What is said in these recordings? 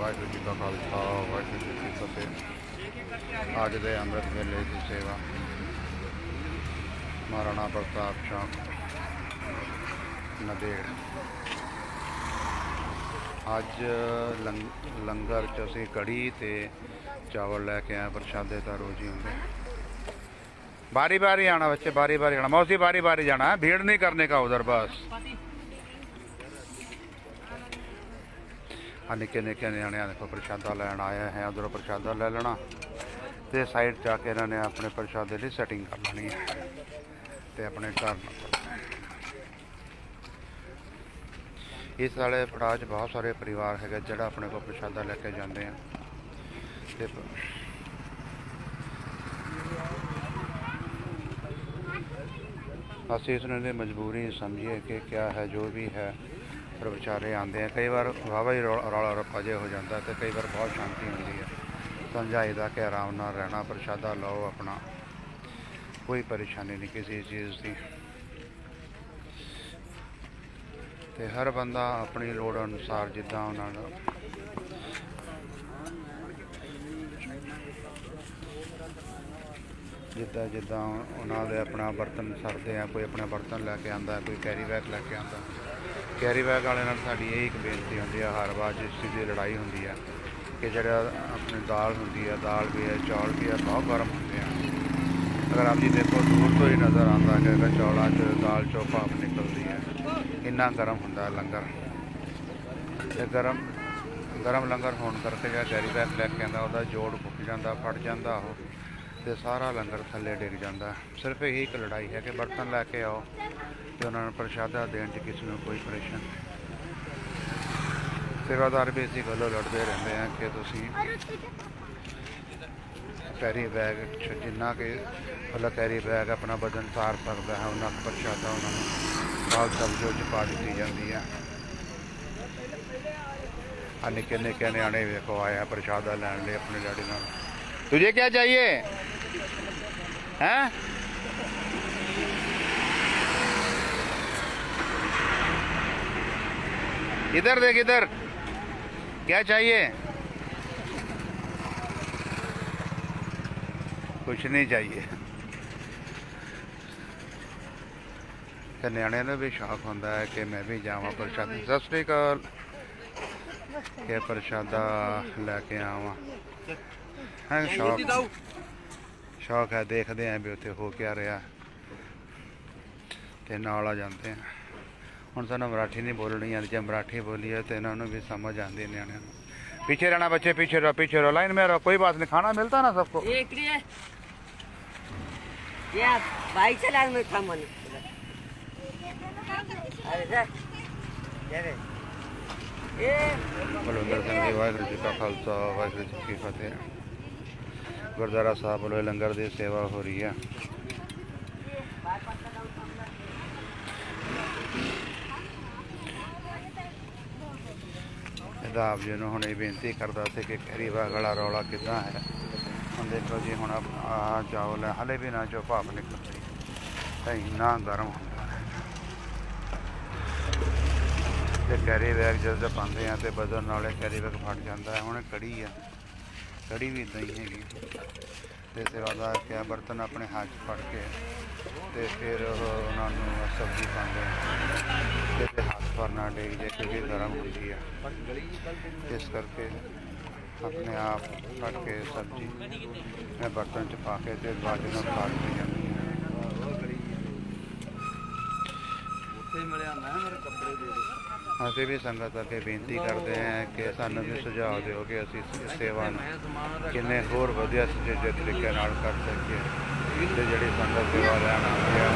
ਵਾਹਿਗੁਰੂ ਜੀ ਕਾ ਖਾਲਸਾ, ਵਾਹਿਗੁਰੂ ਜੀ ਕੀ ਫਤਿਹ। ਅੱਜ ਦੇ ਅੰਮ੍ਰਿਤ ਵੇਲੇ ਦੀ ਸੇਵਾ। ਮਹਾਰਾਣਾ ਪ੍ਰਤਾਪ ਚੌਂਕ ਨਦੇੜ। ਅੱਜ ਲੰਗਰ ਚ ਅਸੀਂ ਕੜੀ ਤੇ ਚਾਵਲ ਲੈ ਕੇ ਆਏ, ਪ੍ਰਸ਼ਾਦੇ ਦਾ ਰੋਜ਼ ਹੀ ਹੁੰਦਾ। ਬਾਰੀ ਬਾਰੀ ਆਣਾ ਬੱਚੇ ਬਾਰੀ ਬਾਰੀ ਆਣਾ ਮੌਸੀ ਬਾਰੀ ਬਾਰੀ ਜਾਣਾ, ਭੀੜ ਨਹੀਂ ਕਰਨੇ ਕਾ ਉਧਰ, ਬਸ। ਆ ਨਿੱਕੇ ਨਿੱਕੇ ਨਿਆਣਿਆਂ ਦੇਖੋ ਪ੍ਰਸ਼ਾਦਾ ਲੈਣ ਆਇਆ ਹੈ, ਉਧਰੋਂ ਪ੍ਰਸ਼ਾਦਾ ਲੈ ਲੈਣਾ। ਤੇ ਸਾਈਡ ਜਾ ਕੇ ਇਹਨਾਂ ਨੇ ਆਪਣੇ ਪ੍ਰਸ਼ਾਦੇ ਲਈ ਸੈਟਿੰਗ ਕਰ ਲੈਣੀ ਹੈ ਤੇ ਆਪਣੇ ਘਰ ਇਸ ਵਾਲੇ ਪੜਾਅ 'ਚ ਬਹੁਤ ਸਾਰੇ ਪਰਿਵਾਰ ਹੈਗੇ ਜਿਹੜਾ ਆਪਣੇ ਕੋਲ ਪ੍ਰਸ਼ਾਦਾ ਲੈ ਕੇ ਜਾਂਦੇ ਆ। ਤੇ ਅਸੀਂ ਇਸ ਨੂੰ ਦੀ ਮਜਬੂਰੀ ਸਮਝੀਏ ਕਿ ਕਿਆ ਹੈ, ਜੋ ਵੀ ਹੈ ਪਰ ਵਿਚਾਰੇ ਆਉਂਦੇ ਆ। ਕਈ ਵਾਰ ਵਾਵਾ ਹੀ ਰੌਲਾ ਰੱਪਾ ਜਿਹਾ ਹੋ ਜਾਂਦਾ ਤੇ ਕਈ ਵਾਰ ਬਹੁਤ ਸ਼ਾਂਤੀ ਹੁੰਦੀ ਹੈ। ਸਮਝਾਈਦਾ ਕਿ ਆਰਾਮ ਨਾਲ ਰਹਿਣਾ, ਪ੍ਰਸ਼ਾਦਾ ਲਓ ਆਪਣਾ। ਕੋਈ ਪਰੇਸ਼ਾਨੀ ਨਹੀਂ ਕਿਸੇ ਚੀਜ਼ ਦੀ। ਤੇ ਹਰ ਬੰਦਾ ਆਪਣੀ ਲੋੜ ਅਨੁਸਾਰ ਜਿੱਦਾਂ ਉਹਨਾਂ ਦਾ। ਜਿੱਦਾਂ ਜਿੱਦਾਂ ਉਹਨਾਂ ਦੇ ਆਪਣਾ ਬਰਤਨ ਸਰਦੇ ਆ, ਕੋਈ ਆਪਣਾ ਬਰਤਨ ਲੈ ਕੇ ਆਂਦਾ ਕੋਈ ਕੈਰੀ ਬੈਗ ਲੈ ਕੇ ਆਂਦਾ ਕੈਰੀ ਬੈਗ ਵਾਲੇ ਨਾਲ ਸਾਡੀ ਇਹ ਇੱਕ ਬੇਨਤੀ ਹੁੰਦੀ ਆ, ਹਰ ਵਾਰ ਜਿਸ ਚੀਜ਼ ਦੀ ਲੜਾਈ ਹੁੰਦੀ ਆ, ਕਿ ਜਿਹੜਾ ਆਪਣੀ ਦਾਲ ਹੁੰਦੀ ਆ, ਦਾਲ ਵੀ ਹੈ ਚੌਲ ਵੀ ਹੈ ਬਹੁਤ ਗਰਮ ਹੁੰਦੇ ਆ। ਅਗਰ ਆਪ ਜੀ ਦੇਖੋ, ਦੂਰ ਤੋਂ ਹੀ ਨਜ਼ਰ ਆਉਂਦਾ ਕਿ ਚੌਲਾਂ 'ਚ, ਦਾਲ 'ਚੋਂ ਭਾਪ ਨਿਕਲਦੀ ਹੈ ਇੰਨਾ ਗਰਮ ਹੁੰਦਾ ਲੰਗਰ। ਤੇ ਗਰਮ ਗਰਮ ਲੰਗਰ ਹੋਣ ਕਰਕੇ ਜਿਹੜਾ ਕੈਰੀ ਬੈਗ ਲੈ ਕੇ ਆਂਦਾ ਉਹਦਾ ਜੋੜ ਫੁੱਟ ਜਾਂਦਾ, ਫਟ ਜਾਂਦਾ ਉਹ। ਤੇ ਸਾਰਾ ਲੰਗਰ ਥੱਲੇ ਡਿੱਗ ਜਾਂਦਾ। ਸਿਰਫ ਇਹੀ ਇੱਕ ਲੜਾਈ ਹੈ ਕਿ ਬਰਤਨ ਲੈ ਕੇ ਆਓ ਤੇ ਉਹਨਾਂ ਨੂੰ ਪ੍ਰਸ਼ਾਦਾ ਦੇਣ 'ਚ ਕਿਸੇ ਨੂੰ ਕੋਈ ਪਰੇਸ਼ਾਨ ਸੇਵਾਦਾਰ ਵੀ ਇਸੇ ਗੱਲੋਂ ਲੜਦੇ ਰਹਿੰਦੇ ਆ ਕਿ ਤੁਸੀਂ ਕੈਰੀ ਬੈਗ ਜਿੰਨਾ ਕਿ ਫਲਾ ਕੈਰੀ ਬੈਗ ਆਪਣਾ ਵਜ਼ਨ ਸਾਰ ਸਕਦਾ ਹੈ, ਉਹਨਾਂ ਨੂੰ ਪ੍ਰਸ਼ਾਦਾ ਉਹਨਾਂ ਨੂੰ ਦਾਲ ਸਬਜ਼ੀ ਚ ਪਾ ਦਿੱਤੀ ਜਾਂਦੀ ਹੈ ਅਨੇਕ ਨਿੱਕੇ ਨਿਆਣੇ ਵੇਖੋ ਆਇਆ ਪ੍ਰਸ਼ਾਦਾ ਲੈਣ ਲਈ ਆਪਣੇ ਲੜੇ ਨਾਲ। ਤੁਝੇ ਕੀ ਚਾਹੀਏ? हैं इधर देख इधर क्या चाहिए कुछ नहीं चाहिए ਤੇ ਨਿਆਣਿਆਂ ਨੂੰ ਵੀ ਸ਼ੌਕ ਹੁੰਦਾ ਹੈ ਕਿ ਮੈਂ ਵੀ ਜਾਵਾਂ ਪ੍ਰਸ਼ਾਦ ਸਤਿ ਸ੍ਰੀ ਅਕਾਲ ਕਿ ਪ੍ਰਸ਼ਾਦਾ ਲੈ ਕੇ ਆਵਾਂ ਹੈ ਸ਼ੌਕ ਸ਼ੌਕ ਹੈ ਦੇਖਦੇ ਆਂ ਵੀ ਉੱਥੇ ਹੋ ਕੇ ਆ ਰਿਹਾ ਤੇ ਨਾਲ ਆ ਜਾਂਦੇ ਆ ਹੁਣ ਸਾਨੂੰ ਮਰਾਠੀ ਨਹੀਂ ਬੋਲਣੀ ਆਉਂਦੀ ਜੇ ਮਰਾਠੀ ਬੋਲੀਏ ਤੇ ਇਹਨਾਂ ਨੂੰ ਵੀ ਸਮਝ ਆਉਂਦੀ ਹੈ ਨਿਆਣਿਆਂ ਨੂੰ पीछे रहना बच्चे पीछे रहो पीछे रहो लाइन में रहो कोई बात नहीं खाना मिलता ना सबको ये इकडे ये. या बाईकच्या लाग मी थांब म्हणे अरे जा. जा रे. ए ਬਲਵਿੰਦਰ ਸਿੰਘ ਜੀ ਵਾਹਿਗੁਰੂ ਜੀ ਕਾ ਖਾਲਸਾ ਵਾਹਿਗੁਰੂ ਜੀ ਕੀ ਫਤਿਹ ਗੁਰਦੁਆਰਾ ਸਾਹਿਬ ਵੱਲੋਂ ਲੰਗਰ ਦੀ ਸੇਵਾ ਹੋ ਰਹੀ ਹੈ। ਇਹਦਾ ਆਪ ਜੀ ਨੂੰ ਹੁਣ ਇਹ ਬੇਨਤੀ ਕਰਦਾ ਸੀ ਕਿ ਕੈਰੀ ਬਾਗ ਵਾਲਾ ਰੌਲਾ ਕਿੱਦਾਂ ਹੈ। ਹੁਣ ਦੇਖੋ ਜੀ, ਹੁਣ ਆ ਚਾਵਲ ਹੈ ਹਲੇ ਵੀ ਨਾ ਜੋ ਭਾਪ ਨਿਕਲਦੀ ਤਾਂ ਇੰਨਾ ਗਰਮ ਹੁੰਦਾ। ਹੈ ਤੇ ਕੈਰੀ ਬੈਗ ਜਦੋਂ ਪਾਉਂਦੇ ਆ ਤੇ ਬਦਨ ਨਾਲੇ ਕੈਰੀ ਬੈਗ ਫਟ ਜਾਂਦਾ ਹੈ, ਹੁਣ ਕੜੀ ਆ। ਕੜੀ ਵੀ ਇਦਾਂ ਹੀ ਹੈਗੀ। ਤੇ ਸੇਵਾਦਾਰ ਕਿਆ ਬਰਤਨ ਆਪਣੇ ਹੱਥ 'ਚ ਫੜ ਕੇ ਤੇ ਫਿਰ ਉਹਨਾਂ ਨੂੰ ਸਬਜ਼ੀ ਪਾਉਂਦੇ ਆ। ਤੇ ਫਿਰ ਹੱਥ ਭਰਨਾ ਡੇਗ ਜੇ ਕਿਉਂਕਿ ਗਰਮ ਹੁੰਦੀ ਆ। ਇਸ ਕਰਕੇ ਆਪਣੇ ਆਪ ਕੱਟ ਕੇ ਸਬਜ਼ੀ ਮੈਂ ਬਰਤਨ 'ਚ ਪਾ ਕੇ ਤੇ ਬਾਅਦ ਨੂੰ ਖਾ ਲਈ ਜਾਂਦੀ ਉੱਥੇ ਮਿਲਿਆ ਮੈਂ, ਮੇਰੇ ਕੱਪੜੇ ਦੇ ਦੇ ਅਸੀਂ ਵੀ ਸੰਗਤ ਅੱਗੇ ਬੇਨਤੀ ਕਰਦੇ ਹਾਂ ਕਿ ਸਾਨੂੰ ਵੀ ਸੁਝਾਅ ਦਿਓ ਕਿ ਅਸੀਂ ਇਸ ਸੇਵਾ ਨੂੰ ਕਿੰਨੇ ਹੋਰ ਵਧੀਆ ਸੁਚੇਜੇ ਤਰੀਕੇ ਨਾਲ ਕਰ ਸਕੀਏ। ਤੇ ਜਿਹੜੀ ਸੰਗਤ ਸੇਵਾ ਲੈਣ ਆਉਂਦੀ ਹੈ,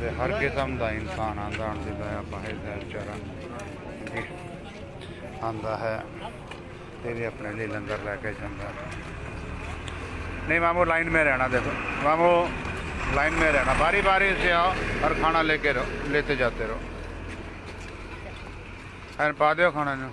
ਤੇ ਹਰ ਕਿਸਮ ਦਾ ਇਨਸਾਨ ਆਂਦਾ ਹੁਣ ਜਿੱਦਾਂ ਬਾਹਰ ਹੈ ਵਿਚਾਰਾ ਆਂਦਾ ਹੈ। ਤੇ ਵੀ ਆਪਣੇ ਲਈ ਲੰਗਰ ਲੈ ਕੇ ਜਾਂਦਾ। ਨਹੀਂ, ਮਾਮੋ ਲਾਈਨ ਮੇ ਰਹਿਣਾ ਦੇਖੋ। ਮਾਮੋ लाइन में रहना बारी बारी से आओ और खाना लेके रहो लेते जाते रहो एन पा दो खाना नु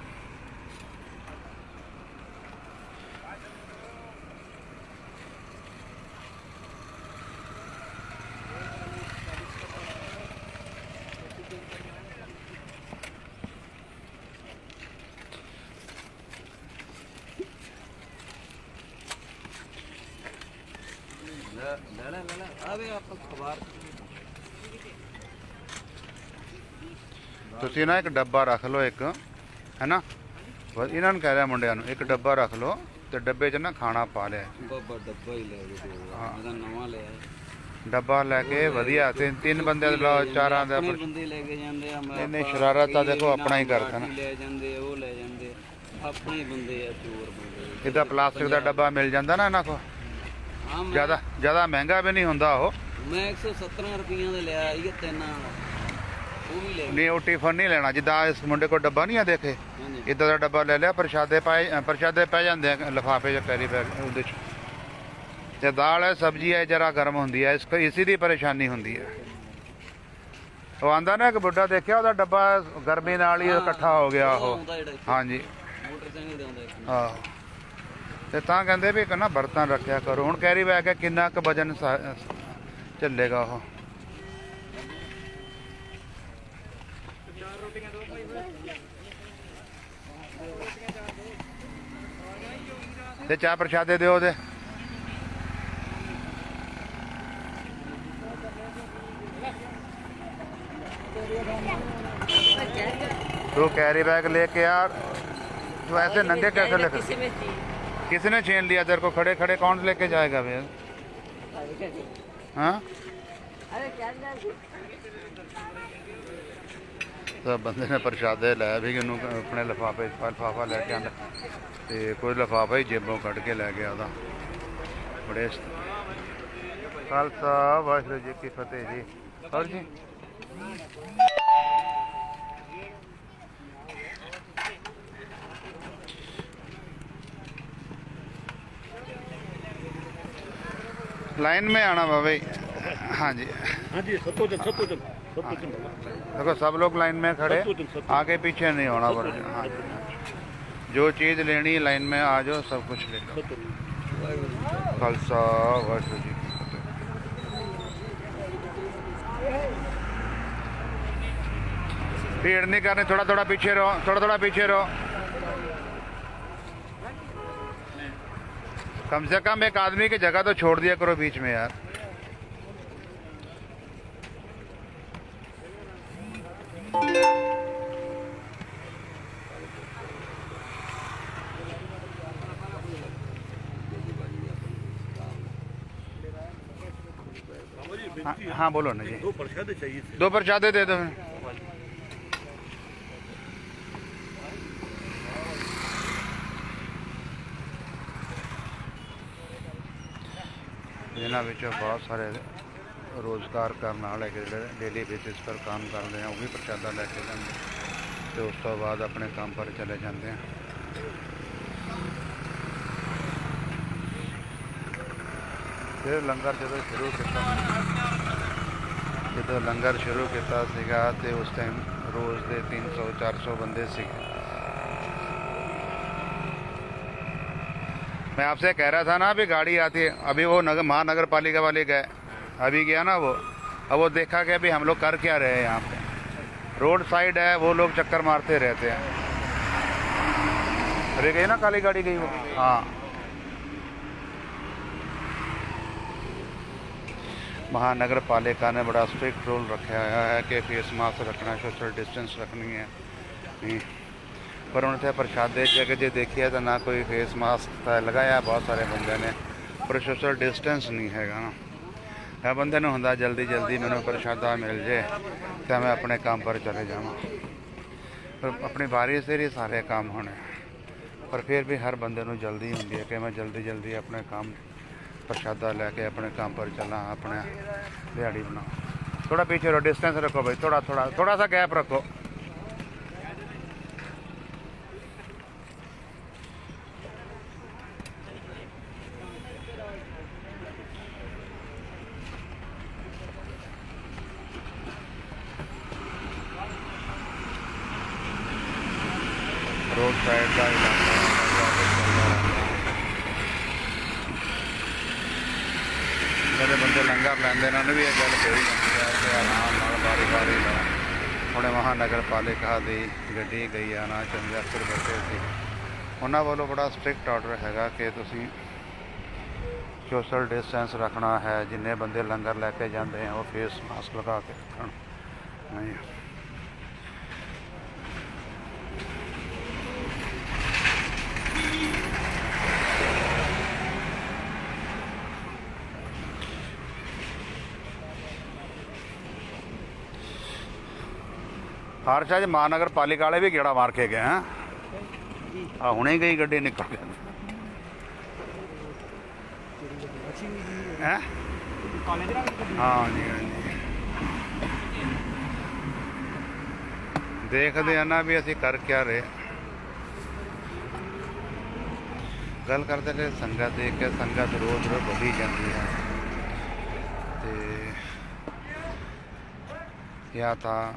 ਤੁਸੀਂ ਨਾ ਇੱਕ ਡੱਬਾ ਰੱਖ ਲਓ ਇੱਕ ਹੈਨਾ? ਬਸ ਇਹਨਾਂ ਨੂੰ ਕਹਿ ਰਿਹਾ ਮੁੰਡਿਆਂ ਨੂੰ ਇੱਕ ਡੱਬਾ ਰੱਖ ਲਓ ਤੇ ਡੱਬੇ 'ਚ ਨਾ ਖਾਣਾ ਪਾ ਲਿਆ। ਬਾਬਾ ਡੱਬਾ ਹੀ ਲੈ ਕੇ ਦਿਓ। ਇਹਦਾ ਨਵਾਂ ਲਿਆ ਡੱਬਾ ਲੈ ਕੇ ਵਧੀਆ ਤੇ ਤਿੰਨ ਬੰਦੇ ਦੇ ਲਓ ਚਾਰਾਂ ਦਾ ਬੰਦੇ ਲੈ ਕੇ ਜਾਂਦੇ ਆ ਮੈਂ ਇਹਨੇ ਆਪਾਂ ਸ਼ਰਾਰਤ ਤਾਂ ਦੇਖੋ ਆਪਣਾ ਹੀ ਕਰਤਾ ਨਾ। ਲੈ ਜਾਂਦੇ ਉਹ ਲੈ ਜਾਂਦੇ ਆਪਣੇ ਬੰਦੇ ਆ ਚੋਰ ਬੰਦੇ। ਇਹਦਾ ਪਲਾਸਟਿਕ ਦਾ ਡੱਬਾ ਮਿਲ ਜਾਂਦਾ ਨਾ ਇਹਨਾਂ ਮੈਂ ਜ਼ਿਆਦਾ ਜ਼ਿਆਦਾ ਮਹਿੰਗਾ ਵੀ ਨਹੀਂ ਹੁੰਦਾ ਉਹ। ਮੈਂ 117 ਰੁਪਈਆਂ ਦਾ ਲਿਆ ਇਹ ਤਿੰਨਾਂ ਵਾਲਾ ਉਹ ਵੀ ਲੈ ਗਿਆ ਨਹੀਂ ਉਹ ਟਿਫਨ ਨਹੀਂ ਲੈਣਾ। ਜਿੱਦਾਂ ਇਸ ਮੁੰਡੇ ਕੋਲ ਡੱਬਾ ਨਹੀਂ ਆ ਦੇਖੇ? ਹਾਂਜੀ। ਇਦਾਂ ਦਾ ਡੱਬਾ ਲੈ ਲਿਆ ਪ੍ਰਸ਼ਾਦੇ ਪਾਏ ਪ੍ਰਸ਼ਾਦੇ ਪੈ ਜਾਂਦੇ ਆ ਲਿਫਾਫੇ ਜਾਂ ਕੈਰੀ ਬੈਗ ਉਹਦੇ ਚ। ਤੇ ਦਾਲ ਹੈ ਸਬਜ਼ੀ ਹੈ ਜਰਾ ਗਰਮ ਹੁੰਦੀ ਹੈ ਇਸ ਇਸੀ ਦੀ ਪਰੇਸ਼ਾਨੀ ਹੁੰਦੀ ਹੈ। ਉਹ ਆਂਦਾ ਨਾ ਇੱਕ ਬੁੱਢਾ ਦੇਖਿਆ ਉਹਦਾ ਡੱਬਾ ਗਰਮੀ ਨਾਲ ਹੀ ਇਕੱਠਾ ਹੋ ਗਿਆ ਉਹ। ਹਾਂਜੀ। ਮੋਟਰਸਾਈਕਲ ਤੇ ਆਉਂਦਾ ਇੱਕ। ਆਹ ਤੇ ਤਾਂ ਕਹਿੰਦੇ ਵੀ ਇੱਕ ਨਾ ਬਰਤਨ ਰੱਖਿਆ ਕਰੋ। ਹੁਣ ਕੈਰੀ ਬੈਗ ਹੈ ਕਿੰਨਾ ਕੁ ਵਜਨ ਸਾ- ਚੱਲੇਗਾ ਉਹ ਤੇ ਚਾਹ ਪ੍ਰਸ਼ਾਦੇ ਦਿਓ ਉਹਦੇ तू कैरी बैग लेके यार तू ऐसे नंगे कैसे लेकर किसी में थी किसने छीन लिया तेरे को खड़े खड़े कौन लेके जाएगा भैया हाँ अरे क्या अंदर ਤਾਂ ਬੰਦੇ ਨੇ ਪ੍ਰਸ਼ਾਦੇ ਲੈ ਵੀ ਉਹਨੂੰ ਆਪਣੇ ਲਿਫਾਫੇ 'ਚ ਲਿਫਾਫਾ ਲੈ ਕੇ ਆਂਦਾ ਤੇ ਕੋਈ ਲਿਫਾਫਾ ਹੀ ਜੇਬੋਂ ਕੱਢ ਕੇ ਲੈ ਗਿਆ ਉਹਦਾ ਬੜੇ ਖਾਲਸਾ ਵਾਹਿਗੁਰੂ ਜੀ ਕੀ ਫਤਿਹ ਜੀ ਹੋਰ ਜੀ लाइन में आना बाबा हाँ जी हाँ जी सत्तो दिन सत्तो दिन सत्तो दिन देखो सब लोग लाइन में खड़े। आगे पीछे नहीं होना पड़ेगा। हाँ जो चीज़ लेनी लाइन में आ जाओ सब कुछ ले लो। खालसा वाहिगुरू जी भीड़ नहीं करनी थोड़ा थोड़ा पीछे रहो थोड़ा थोड़ा पीछे रहो। कम से कम एक आदमी की जगह तो छोड़ दिया करो बीच में यार। हाँ, बेनती है हाँ बोलो ना जी दो प्रसाद चाहिए थे दो प्रसादे दे दो ਜਿਨ੍ਹਾਂ ਵਿੱਚੋਂ ਬਹੁਤ ਸਾਰੇ ਰੋਜ਼ਗਾਰ ਕਰਨ ਵਾਲੇ ਜਿਹੜੇ ਡੇਲੀ ਬੇਸਿਸ ਪਰ ਕੰਮ ਕਰਦੇ ਆ ਉਹ ਵੀ ਪ੍ਰਸ਼ਾਦਾ ਲੈ ਕੇ ਜਾਂਦੇ ਤੇ ਉਸ ਤੋਂ ਬਾਅਦ ਆਪਣੇ ਕੰਮ ਪਰ ਚਲੇ ਜਾਂਦੇ ਆ ਫਿਰ ਲੰਗਰ ਜਦੋਂ ਸ਼ੁਰੂ ਕੀਤਾ ਜਦੋਂ ਲੰਗਰ ਸ਼ੁਰੂ ਕੀਤਾ ਸੀਗਾ ਤੇ ਉਸ ਟਾਈਮ ਰੋਜ਼ ਦੇ 300 400 ਬੰਦੇ ਸੀਗੇ मैं आपसे कह रहा था ना अभी गाड़ी आती है अभी वो नगर महानगर पालिका वाले गए अभी गया ना वो अब वो देखा कि अभी हम लोग कर क्या रहे हैं यहाँ पे रोड साइड है वो लोग चक्कर मारते रहते हैं अरे गई ना काली गाड़ी गई वो हाँ ਮਹਾਨਗਰ ਪਾਲਿਕਾ ਨੇ ਬੜਾ ਸਟ੍ਰਿਕਟ ਰੂਲ ਰੱਖਿਆ ਹੋਇਆ ਹੈ ਕਿ ਫੇਸ ਮਾਸਕ ਰੱਖਣਾ, ਸੋਸ਼ਲ ਡਿਸਟੈਂਸ ਰੱਖਣੀ ਹੈ। ਪਰ ਹੁਣ ਤੇ ਪ੍ਰਸ਼ਾਦੇ ਚ ਕਿ ਜੇ ਦੇਖਿਆ ਤਾਂ ਨਾ ਕੋਈ ਫੇਸ ਮਾਸਕ ਤਾਂ ਲਗਾਇਆ, ਬਹੁਤ ਸਾਰੇ ਬੰਦੇ ਨੇ, ਪਰ ਸੋਸ਼ਲ ਡਿਸਟੈਂਸ ਨਹੀਂ ਹੈਗਾ ਨਾ। ਇਹ ਬੰਦੇ ਨੂੰ ਹੁੰਦਾ ਜਲਦੀ ਜਲਦੀ ਮੈਨੂੰ ਪ੍ਰਸ਼ਾਦਾ ਮਿਲ ਜੇ, ਤਾਂ ਮੈਂ ਆਪਣੇ ਕੰਮ ਪਰ ਚਲੇ ਜਾਵਾਂ। ਪਰ ਆਪਣੀ ਵਾਰੀ ਸਿਰ ਹੀ ਸਾਰੇ ਕੰਮ ਹੋਣੇ। ਪਰ ਫਿਰ ਵੀ ਹਰ ਬੰਦੇ ਨੂੰ ਜਲਦੀ ਹੁੰਦੀ ਹੈ ਕਿ ਮੈਂ ਜਲਦੀ ਜਲਦੀ ਆਪਣੇ ਕੰਮ ਪ੍ਰਸ਼ਾਦਾ ਲੈ ਕੇ ਆਪਣੇ ਕੰਮ ਪਰ ਚੱਲਾਂ, ਆਪਣੇ ਦਿਹਾੜੀ ਬਣਾ। ਥੋੜਾ ਪਿੱਛੇ ਰੋ ਡਿਸਟੈਂਸ ਰੱਖੋ ਭਾਈ ਥੋੜਾ ਥੋੜਾ ਥੋੜਾ ਸਾ ਗੈਪ ਰੱਖੋ। ਰੋਡ ਸਾਈਡ ਦਾ ਲੰਗਰ ਲੈਂਦੇ ਨੂੰ ਵੀ ਇਹ ਗੱਲ ਕਹੀ ਜਾਂਦੀ ਹੈ ਕਿ ਆਰਾਮ ਨਾਲ ਬਾਰੀ ਬਾਰੀ ਨਾਲ ਹੁਣੇ ਮਹਾਨਗਰ ਪਾਲਿਕਾ ਦੀ ਗੱਡੀ ਗਈ ਆ ਨਾ ਚੰਦਰਪੁਰ ਬੈਠੇ ਸੀ। ਉਹਨਾਂ ਵੱਲੋਂ ਬੜਾ ਸਟ੍ਰਿਕਟ ਆਰਡਰ ਹੈਗਾ ਕਿ ਤੁਸੀਂ ਸੋਸ਼ਲ ਡਿਸਟੈਂਸ ਰੱਖਣਾ ਹੈ, ਜਿੰਨੇ ਬੰਦੇ ਲੰਗਰ ਲੈ ਕੇ ਜਾਂਦੇ ਆ ਉਹ ਫੇਸ ਮਾਸਕ ਲਗਾ ਕੇ ਰੱਖਣ। ਨਹੀਂ ਹਾਰਸ਼ਾ ਜੀ, ਮਹਾਨਗਰ ਪਾਲਿਕਾ ਵਾਲੇ ਵੀ ਗੇੜਾ ਮਾਰ ਕੇ ਗਏ ਆ। ਆ ਹੁਣੇ ਗਈ ਗੱਡੀ ਨਿਕਲ ਕੇ ਹੈ? ਹਾਂ ਜੀ ਹਾਂ ਜੀ। ਦੇਖਦੇ ਆ ਨਾ ਵੀ ਅਸੀਂ ਕਰ ਕਿਆ ਰਹੇ। ਗੱਲ ਕਰਦੇ ਨੇ ਸੰਗਤ ਦੇਖ ਕੇ, ਸੰਗਤ ਰੋਜ਼ ਰੋਜ਼ ਵਧੀ ਜਾਂਦੀ ਹੈ। ਤੇ ਜਾਂ ਤਾਂ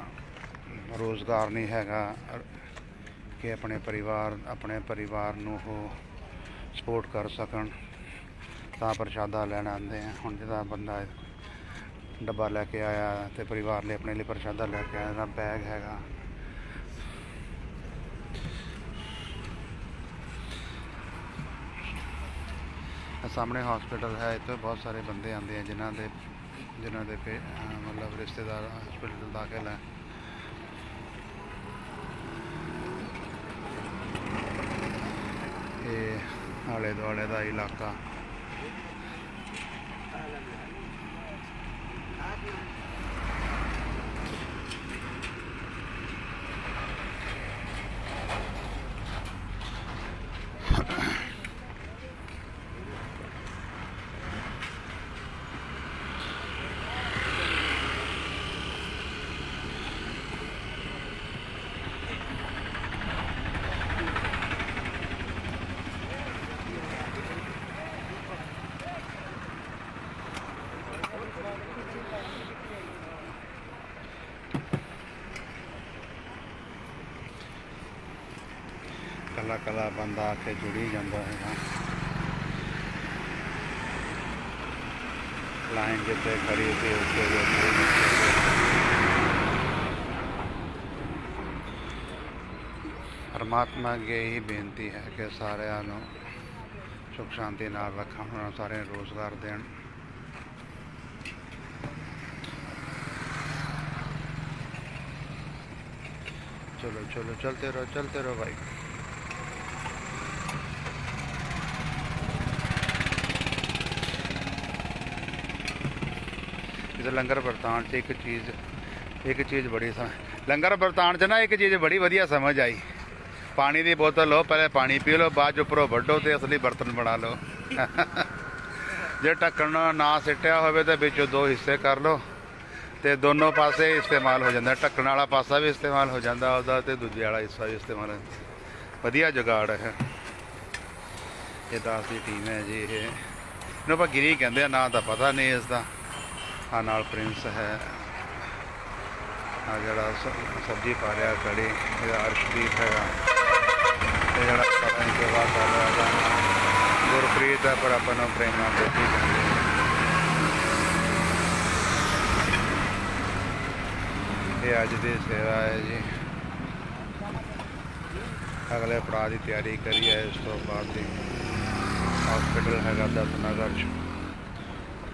ਰੋਜ਼ਗਾਰ ਨਹੀਂ ਹੈਗਾ। ਕਿ ਆਪਣੇ ਪਰਿਵਾਰ ਆਪਣੇ ਪਰਿਵਾਰ ਨੂੰ ਉਹ ਸਪੋਰਟ ਕਰ ਸਕਣ, ਤਾਂ ਪ੍ਰਸ਼ਾਦਾ ਲੈਣ ਆਉਂਦੇ ਆ। ਹੁਣ ਜਿਹਦਾ ਬੰਦਾ ਡੱਬਾ ਲੈ ਕੇ ਆਇਆ ਤੇ ਪਰਿਵਾਰ ਲਈ ਆਪਣੇ ਲਈ ਪ੍ਰਸ਼ਾਦਾ ਲੈ ਕੇ ਆਇਆ ਦਾ ਬੈਗ ਹੈਗਾ। ਸਾਹਮਣੇ ਹਸਪੀਟਲ ਹੈ, ਇੱਥੇ ਬਹੁਤ ਸਾਰੇ ਬੰਦੇ ਆਉਂਦੇ ਆ, ਜਿਨ੍ਹਾਂ ਦੇ ਜਿਨ੍ਹਾਂ ਦੇ ਪੇ- ਮਤਲਬ ਰਿਸ਼ਤੇਦਾਰ ਹਸਪੀਟਲ ਦਾਖਲ ਹੈ। ਇਹ ਆਲੇ ਦੁਆਲੇ ਦਾ ਇਲਾਕਾ ਕੱਲਾ ਕੱਲਾ ਬੰਦਾ ਆ ਕੇ ਜੁੜੀ ਜਾਂਦਾ ਹੈਗਾ ਲਾਈਨ ਜਿੱਥੇ ਖੜੀ ਸੀ ਉੱਥੇ ਪਰਮਾਤਮਾ ਅੱਗੇ ਹੀ ਬੇਨਤੀ ਹੈ ਕਿ ਸਾਰਿਆਂ ਨੂੰ ਸੁਖ ਸ਼ਾਂਤੀ ਨਾਲ ਰੱਖਣ ਉਹਨਾਂ ਨੂੰ ਸਾਰਿਆਂ ਨੂੰ ਰੋਜ਼ਗਾਰ ਦੇਣ चलो चलो चलते रहो चलते रहो भाई ਇਹ ਲੰਗਰ ਵਰਤਾਨ ਚ ਇੱਕ ਚੀਜ਼ ਇੱਕ ਚੀਜ਼ ਬੜੀ ਸਮ, ਲੰਗਰ ਵਰਤਾਨ ਚ ਨਾ ਇੱਕ ਚੀਜ਼ ਬੜੀ ਵਧੀਆ ਸਮਝ ਆਈ। ਪਾਣੀ ਦੀ ਬੋਤਲ ਲਓ, ਪਹਿਲੇ ਪਾਣੀ ਪੀ ਲਓ, ਬਾਅਦ ਚ ਉੱਪਰੋਂ ਵੱਢੋ ਤੇ ਅਸਲੀ ਬਰਤਨ ਬਣਾ ਲਓ। ਜੇ ਢੱਕਣ ਨਾ ਸਿੱਟਿਆ ਹੋਵੇ ਤਾਂ ਵਿੱਚੋਂ ਦੋ ਹਿੱਸੇ ਕਰ ਲਓ ਤੇ ਦੋਨੋਂ ਪਾਸੇ ਇਸਤੇਮਾਲ ਹੋ ਜਾਂਦਾ। ਢੱਕਣ ਵਾਲਾ ਪਾਸਾ ਵੀ ਇਸਤੇਮਾਲ ਹੋ ਜਾਂਦਾ, ਉਹਦਾ ਤੇ ਦੂਜੇ ਵਾਲਾ ਹਿੱਸਾ ਵੀ ਇਸਤੇਮਾਲ ਵਧੀਆ ਜੁਗਾੜ ਹੈ। ਇਹ ਦਾਸ ਦੀ ਟੀਮ ਹੈ ਜੀ ਇਹ। ਇਹਨੂੰ ਆਪਾਂ ਗਿਰੀ ਕਹਿੰਦੇ ਆ, ਨਾਂ ਤਾਂ ਪਤਾ ਨਹੀਂ ਇਸ ਦਾ। ਆ ਨਾਲ ਪ੍ਰਿੰਸ ਹੈ। ਆ ਜਿਹੜਾ ਸ- ਸਬਜ਼ੀ ਪਾ ਰਿਹਾ, ਕੜੀ, ਇਹਦਾ ਅਰਸ਼ਦੀਪ ਹੈਗਾ। ਤੇ ਜਿਹੜਾ ਪਤਾ ਨਹੀਂ ਸੇਵਾ ਕਰ ਰਿਹਾ ਉਹਦਾ ਗੁਰਪ੍ਰੀਤ ਹੈ ਪਰ ਆਪਾਂ ਨੂੰ ਪ੍ਰੇਮਾ ਬੇਟੀ ਕਹਿੰਦੇ ਇਹ ਅੱਜ ਦੀ ਸੇਵਾ ਹੈ ਜੀ। ਅਗਲੇ ਪੜਾਅ ਦੀ ਤਿਆਰੀ ਕਰੀ ਹੈ, ਇਸ ਤੋਂ ਬਾਅਦ ਦੀ। ਹਸਪੀਟਲ ਹੈਗਾ ਦਸ ਨਗਰ ਚ।